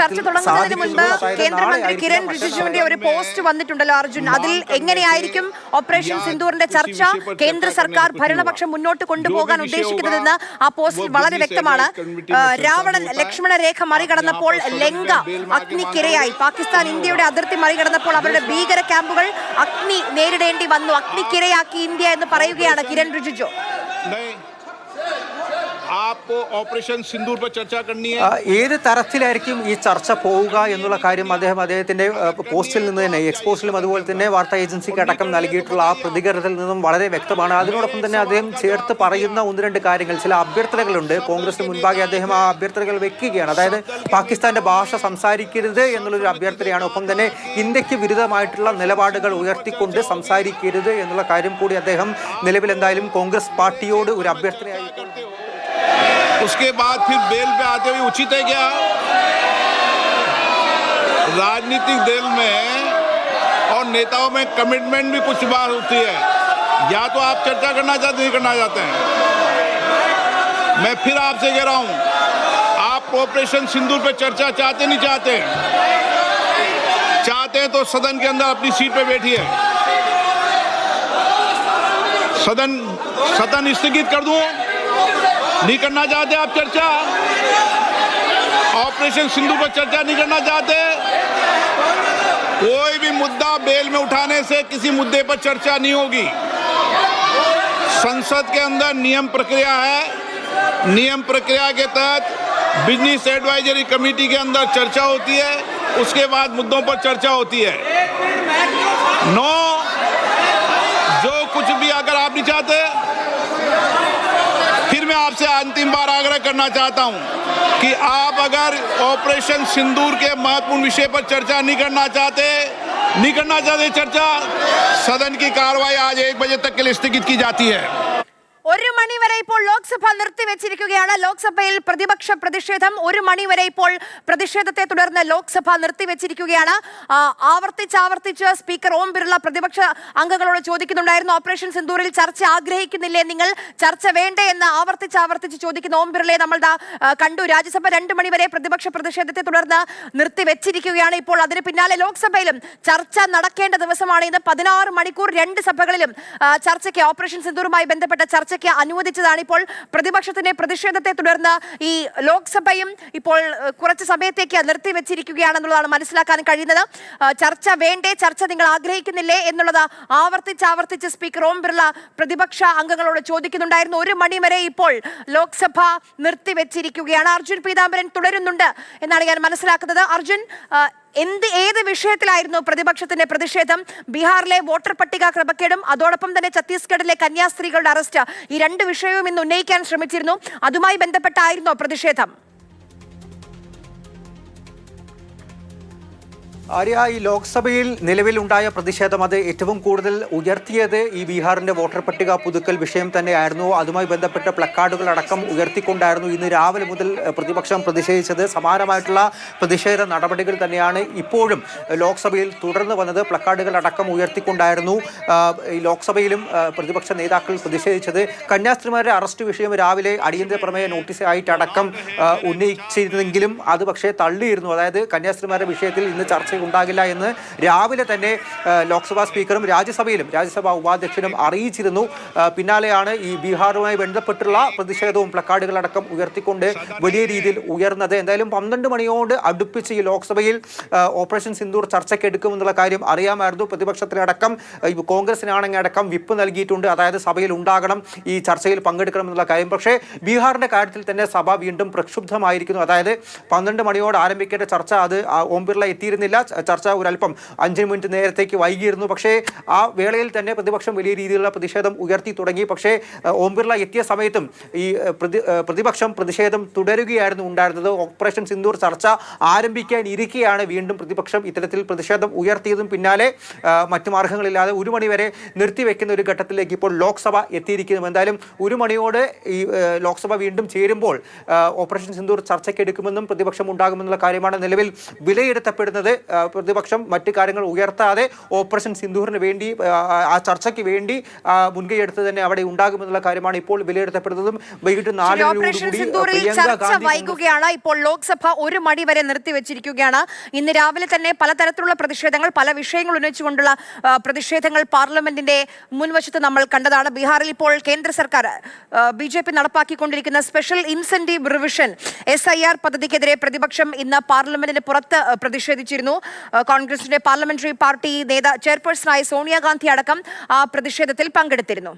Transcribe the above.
ചർച്ച തുടങ്ങുന്നതിന് മുൻപ് കേന്ദ്രമന്ത്രി കിരൺ റിജിജുവിന്റെ ഒരു പോസ്റ്റ് വന്നിട്ടുണ്ടല്ലോ അർജുൻ. അതിൽ എങ്ങനെയായിരിക്കും ഓപ്പറേഷൻ സിന്ദൂറിന്റെ ചർച്ച? കേന്ദ്ര സർക്കാർ ഭരണപക്ഷം മുന്നോട്ട് കൊണ്ടുപോകാൻ ഉദ്ദേശിക്കുന്നതെന്ന് ആ പോസ്റ്റിൽ വളരെ വ്യക്തമാണ്. രാവണൻ ലക്ഷ്മണ രേഖ മറികടന്നപ്പോൾ ലങ്ക അഗ്നിക്കിരയായി. പാകിസ്ഥാൻ ഇന്ത്യയുടെ അതിർത്തി മറികടന്നപ്പോൾ അവരുടെ ഭീകര ക്യാമ്പുകൾ അഗ്നി നേരിടേണ്ടി വന്നു. അഗ്നിക്കിരയാക്കി ഇന്ത്യ എന്ന് പറയുകയാണ് കിരൺ റിജിജു. आपको ऑपरेशन सिंदूर पर चर्चा करनी ആ, है ഏത് തരത്തിലായിരിക്കും ഈ ചർച്ച പോവുക എന്നുള്ള കാര്യം അദ്ദേഹം അദ്ദേഹത്തിന്റെ ആ, പോസ്റ്റിൽ നിന്ന് തന്നെ എക്സ്പോസ്റ്റിലും അതുപോലെ തന്നെ വാർത്താ ഏജൻസിക്ക് അടക്കം നൽകിയിട്ടുള്ള ആ പ്രതികരണത്തിൽ നിന്നും വളരെ വ്യക്തമാണ് അതിനോടൊപ്പം തന്നെ അദ്ദേഹം ചേർത്ത് പറയുന്ന ഒന്ന് രണ്ട് കാര്യങ്ങൾ ചില അഭ്യർത്ഥനകളുണ്ട് കോൺഗ്രസിന് മുൻപാകെ അദ്ദേഹം ആ അഭ്യർത്ഥനകൾ വെക്കുകയാണ് അതായത് പാകിസ്ഥാന്റെ ഭാഷ സംസാരിക്കരുത് എന്നുള്ളൊരു അഭ്യർത്ഥനയാണ് ഒപ്പം തന്നെ ഇന്ത്യക്ക് വിരുദ്ധമായിട്ടുള്ള നിലപാടുകൾ ഉയർത്തിക്കൊണ്ട് സംസാരിക്കരുത് എന്നുള്ള കാര്യം കൂടി അദ്ദേഹം നിലവിൽ എന്തായാലും കോൺഗ്രസ് പാർട്ടിയോട് ഒരു അഭ്യർത്ഥനയായി उसके बाद फिर बेल पे आते हुए उचित है क्या? राजनीतिक दल में और नेताओं में कमिटमेंट भी कुछ बार होती है। या तो आप चर्चा करना चाहते नहीं करना चाहते हैं। मैं फिर आपसे कह रहा हूँ, आप ऑपरेशन सिंदूर पे चर्चा चाहते नहीं चाहते? हैं चाहते हैं तो सदन के अंदर अपनी सीट पे बैठिए। सदन सदन स्थगित कर दूँ? नहीं करना चाहते आप चर्चा। ऑपरेशन सिंधु पर चर्चा नहीं करना चाहते। कोई भी मुद्दा बेल में उठाने से किसी मुद्दे पर चर्चा नहीं होगी। संसद के अंदर नियम प्रक्रिया है। नियम प्रक्रिया के तहत बिज़नेस एडवाइजरी कमेटी के अंदर चर्चा होती है। उसके बाद मुद्दों पर चर्चा होती है। नो, जो कुछ भी अगर आप नहीं चाहते आपसे अंतिम बार आग्रह करना चाहता हूँ कि आप अगर ऑपरेशन सिंदूर के महत्वपूर्ण विषय पर चर्चा नहीं करना चाहते, नहीं करना चाहते चर्चा, सदन की कार्रवाई आज एक बजे तक के लिए स्थगित की जाती है। ഒരു മണിവരെ ഇപ്പോൾ ലോക്സഭ നിർത്തിവെച്ചിരിക്കുകയാണ്. ലോക്സഭയിൽ പ്രതിപക്ഷ പ്രതിഷേധം ഒരു മണിവരെ ഇപ്പോൾ പ്രതിഷേധത്തെ തുടർന്ന് ലോക്സഭ നിർത്തിവെച്ചിരിക്കുകയാണ്. ആവർത്തിച്ചാവർത്തിച്ച് സ്പീക്കർ ഓം ബിർള പ്രതിപക്ഷ അംഗങ്ങളോട് ചോദിക്കുന്നുണ്ടായിരുന്നു ഓപ്പറേഷൻ സിന്ദൂറിൽ ചർച്ച ആഗ്രഹിക്കുന്നില്ലേ നിങ്ങൾ? ചർച്ച വേണ്ടേ? എന്ന് ആവർത്തിച്ചാവർത്തിച്ച് ചോദിക്കുന്ന ഓം ബിർളയെ നമ്മൾ കണ്ടു. രാജ്യസഭ രണ്ടു മണിവരെ പ്രതിപക്ഷ പ്രതിഷേധത്തെ തുടർന്ന് നിർത്തിവെച്ചിരിക്കുകയാണ് ഇപ്പോൾ. അതിന് പിന്നാലെ ലോക്സഭയിലും ചർച്ച നടക്കേണ്ട ദിവസമാണ്. ഇന്ന് പതിനാറ് മണിക്കൂർ രണ്ട് സഭകളിലും ചർച്ചയ്ക്ക് ഓപ്പറേഷൻ സിന്ദൂറുമായി ബന്ധപ്പെട്ട ചർച്ചയ്ക്ക് അനുവദിച്ചതാണ്. ഇപ്പോൾ പ്രതിപക്ഷത്തിന്റെ പ്രതിഷേധത്തെ തുടർന്ന് ഈ ലോക്സഭയും ഇപ്പോൾ കുറച്ച് സമയത്തേക്ക് നിർത്തിവെച്ചിരിക്കുകയാണെന്നുള്ളതാണ് മനസ്സിലാക്കാൻ കഴിയുന്നത്. ചർച്ച വേണ്ടേ ചർച്ച നിങ്ങൾ ആഗ്രഹിക്കുന്നില്ലേ എന്നുള്ളത് ആവർത്തിച്ച് ആവർത്തിച്ച് സ്പീക്കർ ഓം ബിർള പ്രതിപക്ഷ അംഗങ്ങളോട് ചോദിക്കുന്നുണ്ടായിരുന്നു. ഒരു മണി വരെ ഇപ്പോൾ ലോക്സഭ നിർത്തിവെച്ചിരിക്കുകയാണ് അർജുൻ പീതാംബരൻ തുടരുന്നുണ്ട് എന്നാണ് ഞാൻ മനസ്സിലാക്കുന്നത്. അർജുൻ എന്ത് ഏത് വിഷയത്തിലായിരുന്നു പ്രതിപക്ഷത്തിന്റെ പ്രതിഷേധം? ബീഹാറിലെ വോട്ടർ പട്ടിക ക്രമക്കേടും അതോടൊപ്പം തന്നെ ഛത്തീസ്ഗഡിലെ കന്യാസ്ത്രീകളുടെ അറസ്റ്റ്. ഈ രണ്ട് വിഷയവും ഇന്ന് ഉന്നയിക്കാൻ ശ്രമിച്ചിരുന്നു. അതുമായി ബന്ധപ്പെട്ടായിരുന്നോ പ്രതിഷേധം? ആര്യ ഈ ലോക്സഭയിൽ നിലവിലുണ്ടായ പ്രതിഷേധം അത് ഏറ്റവും കൂടുതൽ ഉയർത്തിയത് ഈ ബീഹാറിന്റെ വോട്ടർ പട്ടിക പുതുക്കൽ വിഷയം തന്നെയായിരുന്നു. അതുമായി ബന്ധപ്പെട്ട പ്ലക്കാർഡുകൾ അടക്കം ഉയർത്തിക്കൊണ്ടായിരുന്നു ഇന്ന് രാവിലെ മുതൽ പ്രതിപക്ഷം പ്രതിഷേധിച്ചത്. സമാനമായിട്ടുള്ള പ്രതിഷേധ നടപടികൾ തന്നെയാണ് ഇപ്പോഴും ലോക്സഭയിൽ തുടർന്ന് വന്നത്. പ്ലക്കാർഡുകൾ അടക്കം ഉയർത്തിക്കൊണ്ടായിരുന്നു ഈ ലോക്സഭയിലും പ്രതിപക്ഷ നേതാക്കൾ പ്രതിഷേധിച്ചത്. കന്യാസ്ത്രീമാരുടെ അറസ്റ്റ് വിഷയം രാവിലെ അടിയന്തര പ്രമേയ നോട്ടീസ് ആയിട്ട് അടക്കം ഉന്നയിച്ചിരുന്നെങ്കിലും അത് പക്ഷേ തള്ളിയിരുന്നു. അതായത് കന്യാസ്ത്രീമാരുടെ വിഷയത്തിൽ ഇന്ന് ചർച്ച ഉണ്ടാകില്ല എന്ന് രാവിലെ തന്നെ ലോക്സഭാ സ്പീക്കറും രാജ്യസഭയിലും രാജ്യസഭാ ഉപാധ്യക്ഷനും അറിയിച്ചിരുന്നു. പിന്നാലെയാണ് ഈ ബീഹാറുമായി ബന്ധപ്പെട്ടുള്ള പ്രതിഷേധവും പ്ലക്കാർഡുകളടക്കം ഉയർത്തിക്കൊണ്ട് വലിയ രീതിയിൽ ഉയർന്നത്. എന്തായാലും പന്ത്രണ്ട് മണിയോട് അടുപ്പിച്ച് ഈ ലോക്സഭയിൽ ഓപ്പറേഷൻ സിന്ദൂർ ചർച്ചയ്ക്ക് എടുക്കുമെന്നുള്ള കാര്യം അറിയാമായിരുന്നു. പ്രതിപക്ഷത്തിനടക്കം കോൺഗ്രസിനാണെങ്കിൽ അടക്കം വിപ്പ് നൽകിയിട്ടുണ്ട്. അതായത് സഭയിൽ ഉണ്ടാകണം ഈ ചർച്ചയിൽ പങ്കെടുക്കണം എന്നുള്ള കാര്യം. പക്ഷേ ബീഹാറിന്റെ കാര്യത്തിൽ തന്നെ സഭ വീണ്ടും പ്രക്ഷുബ്ധമായിരിക്കുന്നു. അതായത് പന്ത്രണ്ട് മണിയോട് ആരംഭിക്കേണ്ട ചർച്ച അത് ഓം ബിർള എത്തിയിരുന്നില്ല. ചർച്ച ഒരല്പം അഞ്ച് മിനിറ്റ് നേരത്തേക്ക് വൈകിയിരുന്നു. പക്ഷേ ആ വേളയിൽ തന്നെ പ്രതിപക്ഷം വലിയ രീതിയിലുള്ള പ്രതിഷേധം ഉയർത്തി തുടങ്ങി. പക്ഷേ ഓം ബിർള എത്തിയ സമയത്തും ഈ പ്രതി പ്രതിപക്ഷം പ്രതിഷേധം തുടരുകയായിരുന്നു ഉണ്ടായിരുന്നത്. ഓപ്പറേഷൻ സിന്ദൂർ ചർച്ച ആരംഭിക്കാൻ ഇരിക്കെയാണ് വീണ്ടും പ്രതിപക്ഷം ഇത്തരത്തിൽ പ്രതിഷേധം ഉയർത്തിയതും. പിന്നാലെ മറ്റു മാർഗങ്ങളില്ലാതെ ഒരു മണിവരെ നിർത്തിവെക്കുന്ന ഒരു ഘട്ടത്തിലേക്ക് ഇപ്പോൾ ലോക്സഭ എത്തിയിരിക്കുന്നു. എന്തായാലും ഒരു മണിയോട് ഈ ലോക്സഭ വീണ്ടും ചേരുമ്പോൾ ഓപ്പറേഷൻ സിന്ദൂർ ചർച്ചയ്ക്ക് എടുക്കുമെന്നും പ്രതിപക്ഷം ഉണ്ടാകുമെന്നുള്ള കാര്യമാണ് നിലവിൽ വിലയിരുത്തപ്പെടുന്നത്. പ്രതിപക്ഷം മറ്റു കാര്യങ്ങൾ ഉയർത്താതെ ഓപ്പറേഷൻ സിന്ദൂറിന് വേണ്ടി ആ, ചർച്ചയ്ക്ക് വേണ്ടി മുൻകൈ എടുത്ത് തന്നെ അവിടെ ഉണ്ടാകുമെന്നുള്ള കാര്യമാണ് ഇപ്പോൾ വിലയിരുത്തപ്പെടുന്നതും വൈകിട്ട് നാല് വൈകുകയാണ്. ഇപ്പോൾ ലോക്സഭ ഒരു മണി വരെ നിർത്തിവെച്ചിരിക്കുകയാണ്. ഇന്ന് രാവിലെ തന്നെ പലതരത്തിലുള്ള പ്രതിഷേധങ്ങൾ പല വിഷയങ്ങൾ ഉന്നയിച്ചുകൊണ്ടുള്ള പ്രതിഷേധങ്ങൾ പാർലമെന്റിന്റെ മുൻവശത്ത് നമ്മൾ കണ്ടതാണ്. ബീഹാറിൽ ഇപ്പോൾ കേന്ദ്ര സർക്കാർ B J P നടപ്പാക്കിക്കൊണ്ടിരിക്കുന്ന special incentive revision S I R പദ്ധതിക്കെതിരെ പ്രതിപക്ഷം ഇന്ന് പാർലമെന്റിന് പുറത്ത് പ്രതിഷേധിച്ചിരുന്നു. കോൺഗ്രസിന്റെ പാർലമെന്ററി പാർട്ടി നേതാ ചെയർപേഴ്സണായ സോണിയാഗാന്ധി അടക്കം പ്രതിഷേധത്തിൽ പങ്കെടുത്തിരുന്നു.